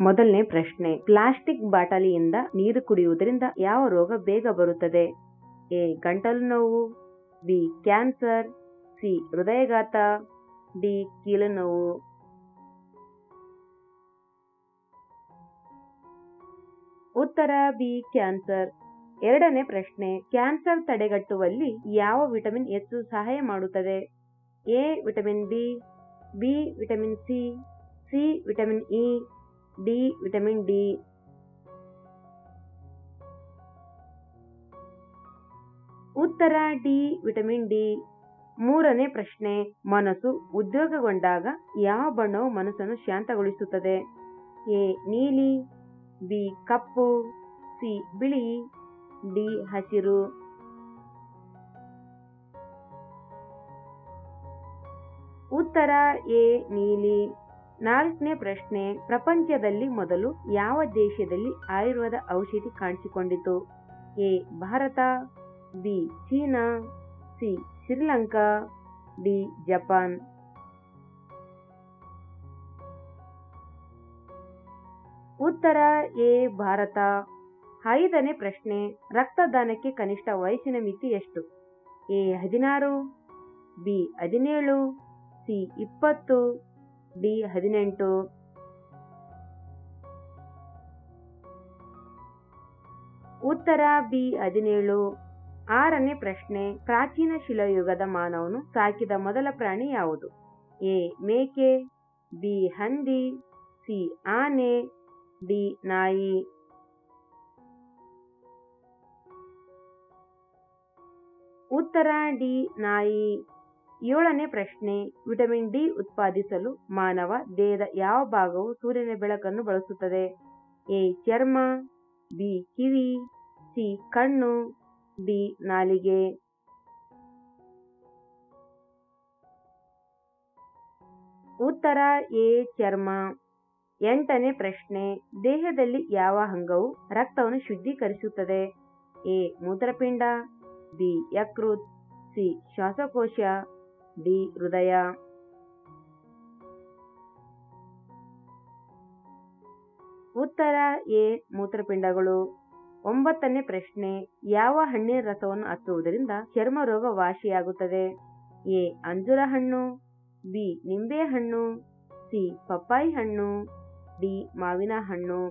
ಮೊದಲನೇ ಪ್ರಶ್ನೆ. ಪ್ಲಾಸ್ಟಿಕ್ ಬಾಟಲಿಯಿಂದ ನೀರು ಕುಡಿಯುವುದರಿಂದ ಯಾವ ರೋಗ ಬೇಗ ಬರುತ್ತದೆ? ಎ. ಗಂಟಲು ನೋವು. ಬಿ. ಕ್ಯಾನ್ಸರ್. ಸಿ. ಹೃದಯಘಾತ. ಡಿ. ಕೀಲು ನೋವು. ಉತ್ತರ ಬಿ. ಕ್ಯಾನ್ಸರ್. ಎರಡನೇ ಪ್ರಶ್ನೆ. ಕ್ಯಾನ್ಸರ್ ತಡೆಗಟ್ಟುವಲ್ಲಿ ಯಾವ ವಿಟಮಿನ್ ಹೆಚ್ಚು ಸಹಾಯ ಮಾಡುತ್ತದೆ? A. Vitamin B. B. Vitamin C. C. Vitamin E. D vitamin D ಉತ್ತರ ಡಿ ವಿಟಮಿನ್ ಡಿ ಮೂರನೇ ಪ್ರಶ್ನೆ, ಮನಸ್ಸು ಉದ್ಯೋಗಗೊಂಡಾಗ ಯಾವ ಬಣ್ಣವು ಮನಸ್ಸನ್ನು ಶಾಂತಗೊಳಿಸುತ್ತದೆ? ಎ, ನೀಲಿ, ಬಿ, ಕಪ್ಪು, ಸಿ, ಬಿಳಿ, ಡಿ, ಹಸಿರು. ಉತ್ತರ ಎ, ನೀಲಿ. ನಾಲ್ಕನೇ ಪ್ರಶ್ನೆ, ಪ್ರಪಂಚದಲ್ಲಿ ಮೊದಲು ಯಾವ ದೇಶದಲ್ಲಿ ಆಯುರ್ವೇದ ಔಷಧಿ ಕಾಣಿಸಿಕೊಂಡಿತು? A, Bharat, B, China, C, Sri Lanka, D, Japan. ಉತ್ತರ, ಎ, ಭಾರತ. ಐದನೇ ಪ್ರಶ್ನೆ, ರಕ್ತದಾನಕ್ಕೆ ಕನಿಷ್ಠ ವಯಸ್ಸಿನ ಮಿತಿ ಎಷ್ಟು? ಎ, ಹದಿನಾರು, ಬಿ, ಹದಿನೇಳು, ಸಿ, ಇಪ್ಪತ್ತು ಡಿ ಹದಿನೆಂಟು. ಉತ್ತರ ಬಿ ಹದಿನೇಳು. ಆರನೇ ಪ್ರಶ್ನೆ, ಪ್ರಾಚೀನ ಶಿಲಾಯುಗದ ಮಾನವನು ಸಾಕಿದ ಮೊದಲ ಪ್ರಾಣಿ ಯಾವುದು? ಎ, ಮೇಕೆ, ಬಿ, ಹಂದಿ, ಸಿ, ಆನೆ, ಡಿ, ನಾಯಿ. ಉತ್ತರ ಡಿ, ನಾಯಿ. ಏಳನೇ ಪ್ರಶ್ನೆ, ವಿಟಮಿನ್ ಡಿ ಉತ್ಪಾದಿಸಲು ಮಾನವ ದೇಹದ ಯಾವ ಭಾಗವು ಸೂರ್ಯನ ಬೆಳಕನ್ನು ಬಳಸುತ್ತದೆ? ಎ, ಚರ್ಮ, ಬಿ, ಕಿವಿ, ಸಿ, ಕಣ್ಣು, ಡಿ, ನಾಲಿಗೆ. ಉತ್ತರ, ಎ, ಚರ್ಮ. ಎಂಟನೇ ಪ್ರಶ್ನೆ, ದೇಹದಲ್ಲಿ ಯಾವ ಅಂಗವು ರಕ್ತವನ್ನು ಶುದ್ಧೀಕರಿಸುತ್ತದೆ? ಎ, ಮೂತ್ರಪಿಂಡ, ಬಿ, ಯಕೃತ್, ಸಿ, ಶ್ವಾಸಕೋಶ. ಡಿ ಹೃದಯ. ಉತ್ತರ ಎ, ಮೂತ್ರಪಿಂಡಗಳು. ಒಂಬತ್ತನೇ ಪ್ರಶ್ನೆ, ಯಾವ ಹಣ್ಣಿನ ರಸವನ್ನು ಹಚ್ಚುವುದರಿಂದ ಚರ್ಮ ರೋಗ ವಾಸಿಯಾಗುತ್ತದೆ? ಎ, ಅಂಜೂರ ಹಣ್ಣು. ಬಿ, ನಿಂಬೆ ಹಣ್ಣು. ಸಿ, ಪಪ್ಪಾಯಿ ಹಣ್ಣು. ಡಿ, ಮಾವಿನ ಹಣ್ಣು.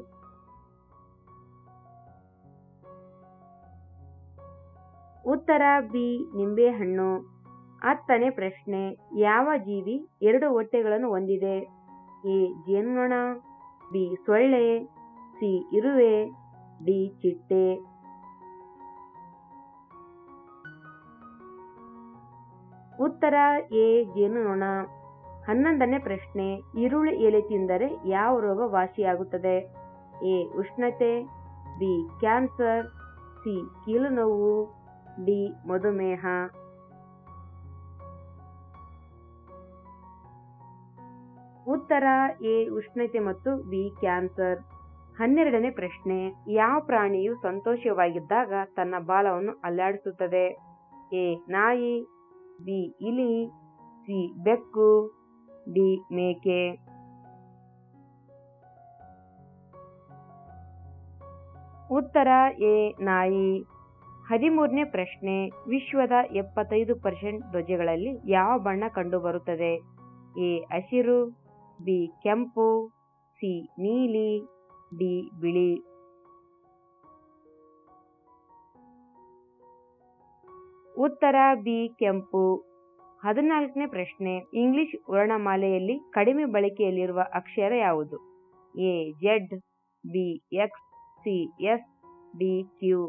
ಉತ್ತರ ಬಿ, ನಿಂಬೆ ಹಣ್ಣು. ಹತ್ತನೇ ಪ್ರಶ್ನೆ, ಯಾವ ಜೀವಿ ಎರಡು ಹೊಟ್ಟೆಗಳನ್ನು ಹೊಂದಿದೆ? ಎ, ಜೇನುನೊಣ, ಬಿ, ಸೊಳ್ಳೆ, ಸಿ, ಇರುವೆ, ಡಿ, ಚಿಟ್ಟೆ. ಉತ್ತರ, ಎ, ಜೇನುನೊಣ. ಹನ್ನೊಂದನೇ ಪ್ರಶ್ನೆ, ಈರುಳ್ಳಿ ಎಲೆ ತಿಂದರೆ ಯಾವ ರೋಗ ವಾಸಿಯಾಗುತ್ತದೆ? ಎ, ಉಷ್ಣತೆ, ಬಿ, ಕ್ಯಾನ್ಸರ್, ಸಿ ಕೀಲು ನೋವು ಡಿ, ಮಧುಮೇಹ. ಉತ್ತರ ಎ, ಉಷ್ಣತೆ ಮತ್ತು ಬಿ, ಕ್ಯಾನ್ಸರ್. ಹನ್ನೆರಡನೇ ಪ್ರಶ್ನೆ, ಯಾವ ಪ್ರಾಣಿಯು ಸಂತೋಷವಾಗಿದ್ದಾಗ ತನ್ನ ಬಾಲವನ್ನು ಅಲ್ಲಾಡಿಸುತ್ತದೆ? ಎ, ನಾಯಿ, ಬಿ, ಇಲಿ, ಸಿ, ಬೆಕ್ಕು, ಡಿ, ಮೇಕೆ. ಉತ್ತರ ಎ, ನಾಯಿ. ಹದಿಮೂರನೇ ಪ್ರಶ್ನೆ, ವಿಶ್ವದ ಎಪ್ಪತ್ತೈದು ಪರ್ಸೆಂಟ್ ಧ್ವಜಗಳಲ್ಲಿ ಯಾವ ಬಣ್ಣ ಕಂಡುಬರುತ್ತದೆ? ಎ, ಹಸಿರು ಬಿ ಕೆಂಪು, ಸಿ ನೀಲಿ, ಡಿ ಬಿಳಿ. ಉತ್ತರ ಬಿ ಕೆಂಪು. ಹದಿನಾಲ್ಕನೇ ಪ್ರಶ್ನೆ. ಇಂಗ್ಲಿಷ್ ವರ್ಣಮಾಲೆಯಲ್ಲಿ ಕಡಿಮೆ ಬಳಕೆಯಲ್ಲಿರುವ ಅಕ್ಷರ ಯಾವುದು? A, Z, B, X, C, S, D, Q.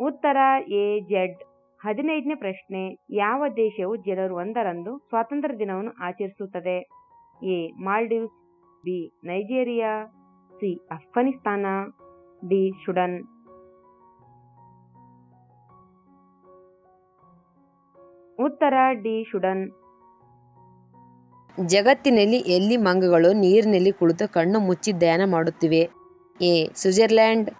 ಉತ್ತರ ಎ, ಜೆಡ್. ಹದಿನೈದನೇ ಪ್ರಶ್ನೆ, ಯಾವ ದೇಶವು ಜನವರಿ ಒಂದರಂದು ಸ್ವಾತಂತ್ರ್ಯ ದಿನವನ್ನು ಆಚರಿಸುತ್ತದೆ? A, Maldives, B, Nigeria, C, Afghanistan, D, Sudan. ಉತ್ತರ, ಡಿ, ಸುಡನ್. ಜಗತ್ತಿನಲ್ಲಿ ಎಲ್ಲಿ ಮಂಗಗಳು ನೀರಿನಲ್ಲಿ ಕುಳಿತು ಕಣ್ಣು ಮುಚ್ಚಿ ಧ್ಯಾನ ಮಾಡುತ್ತಿವೆ? A Switzerland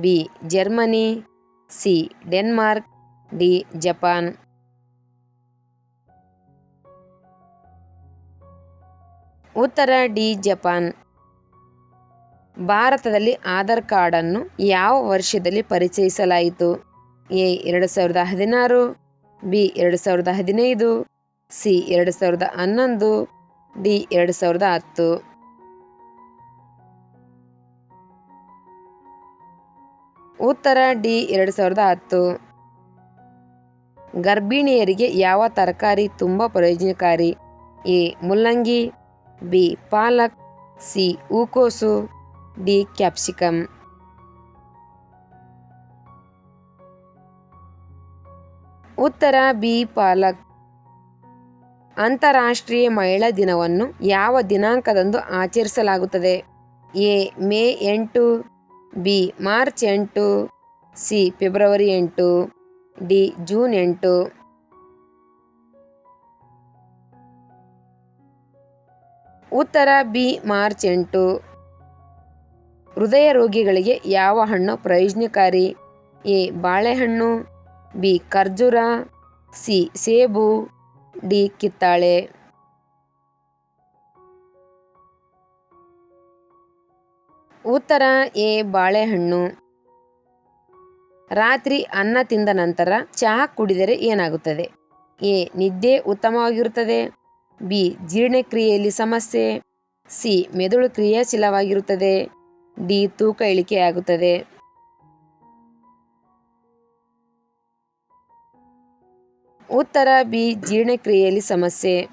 B, Germany, C, Denmark. D, Japan. ಉತ್ತರ ಡಿ, ಜಪಾನ್. ಭಾರತದಲ್ಲಿ ಆಧಾರ್ ಕಾರ್ಡನ್ನು ಯಾವ ವರ್ಷದಲ್ಲಿ ಪರಿಚಯಿಸಲಾಯಿತು? ಎ, ಎರಡು ಸಾವಿರದ ಹದಿನಾರು, ಬಿ, ಎರಡು ಸಾವಿರದ ಹದಿನೈದು, ಸಿ, ಎರಡು ಸಾವಿರದ ಹನ್ನೊಂದು, ಡಿ, ಎರಡು ಸಾವಿರದ ಹತ್ತು. ಉತ್ತರ ಡಿ, ಎರಡು ಸಾವಿರದ ಹತ್ತು. ಗರ್ಭಿಣಿಯರಿಗೆ ಯಾವ ತರಕಾರಿ ತುಂಬ ಪ್ರಯೋಜನಕಾರಿ? ಎ. ಮುಲ್ಲಂಗಿ, ಬಿ. ಪಾಲಕ್, ಸಿ. ಹೂಕೋಸು, ಡಿ. ಕ್ಯಾಪ್ಸಿಕಮ್ ಉತ್ತರ, ಬಿ. ಪಾಲಕ್. ಅಂತಾರಾಷ್ಟ್ರೀಯ ಮಹಿಳಾ ದಿನವನ್ನು ಯಾವ ದಿನಾಂಕದಂದು ಆಚರಿಸಲಾಗುತ್ತದೆ? ಎ. ಮೇ ಎಂಟು, ಬಿ. ಮಾರ್ಚ್ ಎಂಟು, ಸಿ. ಫೆಬ್ರವರಿ ಎಂಟು. ಡಿ, ಜೂನ್ ಎಂಟು. ಉತ್ತರ ಬಿ, ಮಾರ್ಚ್ ಎಂಟು. ಹೃದಯ ರೋಗಿಗಳಿಗೆ ಯಾವ ಹಣ್ಣು ಪ್ರಯೋಜನಕಾರಿ? ಎ, ಬಾಳೆಹಣ್ಣು, ಬಿ, ಖರ್ಜೂರ, ಸಿ, ಸೇಬು, ಡಿ, ಕಿತ್ತಾಳೆ. ಉತ್ತರ ಎ, ಬಾಳೆಹಣ್ಣು. ರಾತ್ರಿ ಅನ್ನ ತಿಂದ ನಂತರ ಚಹಾ ಕುಡಿದರೆ ಏನಾಗುತ್ತದೆ? ಎ. ನಿದ್ದೆ ಉತ್ತಮವಾಗಿರುತ್ತದೆ. ಬಿ. ಜೀರ್ಣಕ್ರಿಯೆಯಲ್ಲಿ ಸಮಸ್ಯೆ. ಸಿ. ಮೆದುಳು ಕ್ರಿಯಾಶೀಲವಾಗಿರುತ್ತದೆ. ಡಿ. ತೂಕ ಇಳಿಕೆಯಾಗುತ್ತದೆ. ಉತ್ತರ ಬಿ. ಜೀರ್ಣಕ್ರಿಯೆಯಲ್ಲಿ ಸಮಸ್ಯೆ.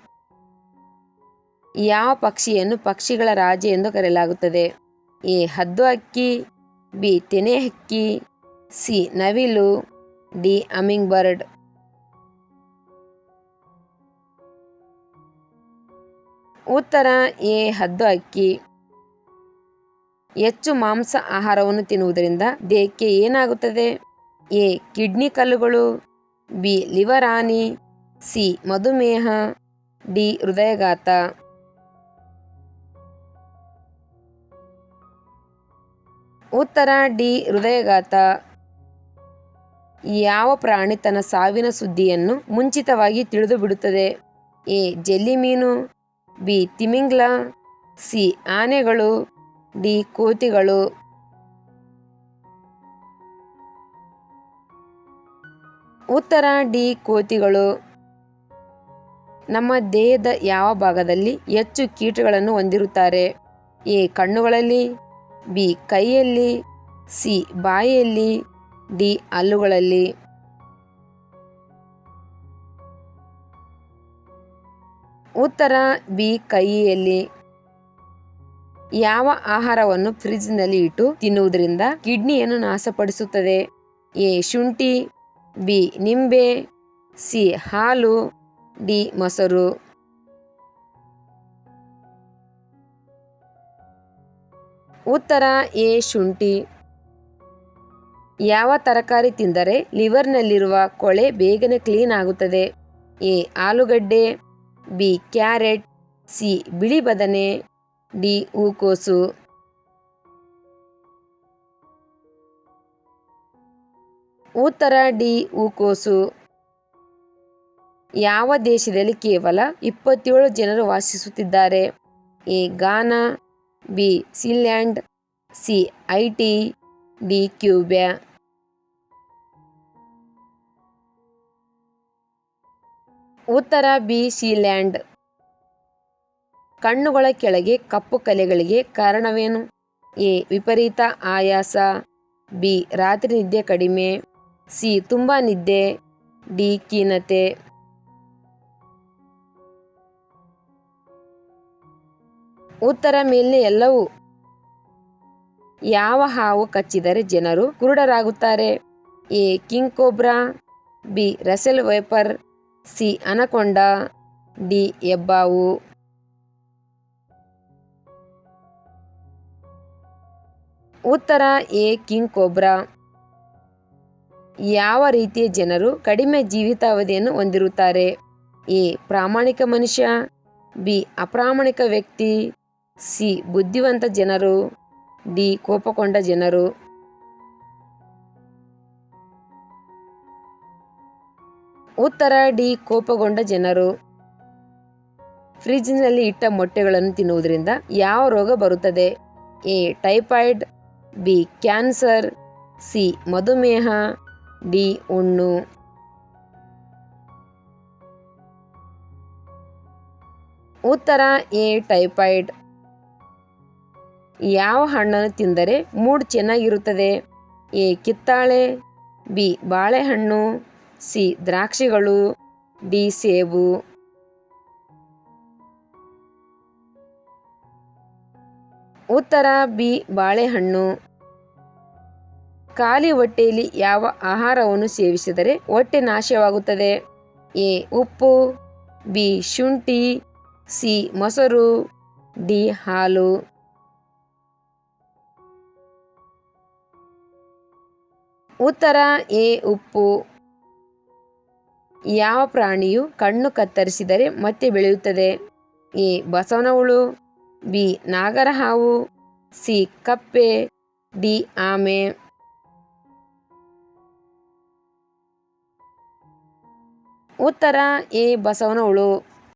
ಯಾವ ಪಕ್ಷಿಯನ್ನು ಪಕ್ಷಿಗಳ ರಾಜ ಎಂದು ಕರೆಯಲಾಗುತ್ತದೆ? ಎ. ಹದ್ದು ಅಕ್ಕಿ. ಬಿ. ತೆನೆ ಹಕ್ಕಿ ಸಿ. ನವಿಲು, ಡಿ. ಅಮಿಂಗ್ ಬರ್ಡ್ ಉತ್ತರ, ಎ. ಹದ್ದು ಅಕ್ಕಿ. ಹೆಚ್ಚು ಮಾಂಸ ಆಹಾರವನ್ನು ತಿನ್ನುವುದರಿಂದ ದೇಹಕ್ಕೆ ಏನಾಗುತ್ತದೆ? ಎ. ಕಿಡ್ನಿ ಕಲ್ಲುಗಳು. ಬಿ. ಲಿವರ್ ಹಾನಿ ಸಿ. ಮಧುಮೇಹ. ಡಿ. ಹೃದಯಘಾತ. ಉತ್ತರ, ಡಿ. ಹೃದಯಘಾತ. ಯಾವ ಪ್ರಾಣಿ ತನ್ನ ಸಾವಿನ ಸುದ್ದಿಯನ್ನು ಮುಂಚಿತವಾಗಿ ತಿಳಿದು ಬಿಡುತ್ತದೆ? ಎ. ಜೆಲ್ಲಿ ಮೀನು, ಬಿ. ತಿಮಿಂಗ್ಲ, ಸಿ. ಆನೆಗಳು, ಡಿ. ಕೋತಿಗಳು. ಉತ್ತರ, ಡಿ. ಕೋತಿಗಳು. ನಮ್ಮ ದೇಹದ ಯಾವ ಭಾಗದಲ್ಲಿ ಹೆಚ್ಚು ಕೀಟಗಳನ್ನು ಹೊಂದಿರುತ್ತಾರೆ? ಎ. ಕಣ್ಣುಗಳಲ್ಲಿ, ಬಿ. ಕೈಯಲ್ಲಿ, ಸಿ. ಬಾಯಿಯಲ್ಲಿ ಡಿ ಹಲ್ಲುಗಳಲ್ಲಿ ಉತ್ತರ ಬಿ ಕೈಯಲ್ಲಿ. ಯಾವ ಆಹಾರವನ್ನು ಫ್ರಿಜ್ನಲ್ಲಿ ಇಟ್ಟು ತಿನ್ನುವುದರಿಂದ ಕಿಡ್ನಿಯನ್ನು ನಾಶಪಡಿಸುತ್ತದೆ? ಎ. ಶುಂಠಿ, ಬಿ. ನಿಂಬೆ, ಸಿ. ಹಾಲು, ಡಿ. ಮೊಸರು. ಉತ್ತರ ಎ. ಶುಂಠಿ. ಯಾವ ತರಕಾರಿ ತಿಂದರೆ ಲಿವರ್ನಲ್ಲಿರುವ ಕೊಳೆ ಬೇಗನೆ ಕ್ಲೀನ್ ಆಗುತ್ತದೆ? ಎ. ಆಲೂಗಡ್ಡೆ, ಬಿ. Carrot, C. ಬಿಳಿ ಬದನೆ, ಡಿ. ಹೂಕೋಸು. ಉತ್ತರ ಡಿ. ಹೂಕೋಸು. ಯಾವ ದೇಶದಲ್ಲಿ ಕೇವಲ ಇಪ್ಪತ್ತೇಳು ಜನರು ವಾಸಿಸುತ್ತಿದ್ದಾರೆ? A. Ghana B. Sealand C. Haiti D. Cuba. ಉತ್ತರ ಬಿ ಸೀಲ್ಯಾಂಡ್ ಕಣ್ಣುಗಳ ಕೆಳಗೆ ಕಪ್ಪು ಕಲೆಗಳಿಗೆ ಕಾರಣವೇನು? ಎ. ವಿಪರೀತ ಆಯಾಸ. ಬಿ. ರಾತ್ರಿ ನಿದ್ದೆ ಕಡಿಮೆ. ಸಿ. ತುಂಬ ನಿದ್ದೆ. ಡಿ. ಖೀನತೆ. ಉತ್ತರ ಮೇಲೆ ಎಲ್ಲವೂ. ಯಾವ ಹಾವು ಕಚ್ಚಿದರೆ ಜನರು ಕುರುಡರಾಗುತ್ತಾರೆ? A. King cobra. B. Russell viper. C anaconda, D ಎಬ್ಬಾವು. ಉತ್ತರ ಎ ಕಿಂಗ್ ಕೋಬ್ರಾ ಯಾವ ರೀತಿಯ ಜನರು ಕಡಿಮೆ ಜೀವಿತಾವಧಿಯನ್ನು ಹೊಂದಿರುತ್ತಾರೆ? ಎ ಪ್ರಾಮಾಣಿಕ ಮನುಷ್ಯ, ಬಿ ಅಪ್ರಾಮಾಣಿಕ ವ್ಯಕ್ತಿ, ಸಿ ಬುದ್ಧಿವಂತ ಜನರು, ಡಿ ಕೋಪಕೊಂಡ ಜನರು. ಉತ್ತರ ಡಿ, ಕೋಪಗೊಂಡ ಜನರು. ಫ್ರಿಜ್ನಲ್ಲಿ ಇಟ್ಟ ಮೊಟ್ಟೆಗಳನ್ನು ತಿನ್ನುವುದರಿಂದ ಯಾವ ರೋಗ ಬರುತ್ತದೆ? A, typhoid, B, cancer, C, ಮಧುಮೇಹ, ಡಿ ಹುಣ್ಣು ಉತ್ತರ ಎ, ಟೈಫಾಯ್ಡ್. ಯಾವ ಹಣ್ಣನ್ನು ತಿಂದರೆ ಮೂಡ್ ಚೆನ್ನಾಗಿರುತ್ತದೆ? ಎ, ಕಿತ್ತಾಳೆ, ಬಿ, ಬಾಳೆಹಣ್ಣು. ಸಿ, ದ್ರಾಕ್ಷಿಗಳು, ಡಿ, ಸೇಬು. ಉತ್ತರ, ಬಿ, ಬಾಳೆಹಣ್ಣು. ಖಾಲಿ ಹೊಟ್ಟೆಯಲ್ಲಿ ಯಾವ ಆಹಾರವನ್ನು ಸೇವಿಸಿದರೆ ಹೊಟ್ಟೆ ನಾಶವಾಗುತ್ತದೆ? ಎ, ಉಪ್ಪು, ಬಿ, ಶುಂಠಿ, ಸಿ, ಮೊಸರು, ಡಿ, ಹಾಲು. ಉತ್ತರ, ಎ, ಉಪ್ಪು. ಯಾವ ಪ್ರಾಣಿಯು ಕಣ್ಣು ಕತ್ತರಿಸಿದರೆ ಮತ್ತೆ ಬೆಳೆಯುತ್ತದೆ? ಎ. ಬಸವನ ಹುಳು ಬಿ. ನಾಗರಹಾವು. ಸಿ. ಕಪ್ಪೆ. ಡಿ. ಆಮೆ. ಉತ್ತರ ಎ. ಬಸವನ ಹುಳು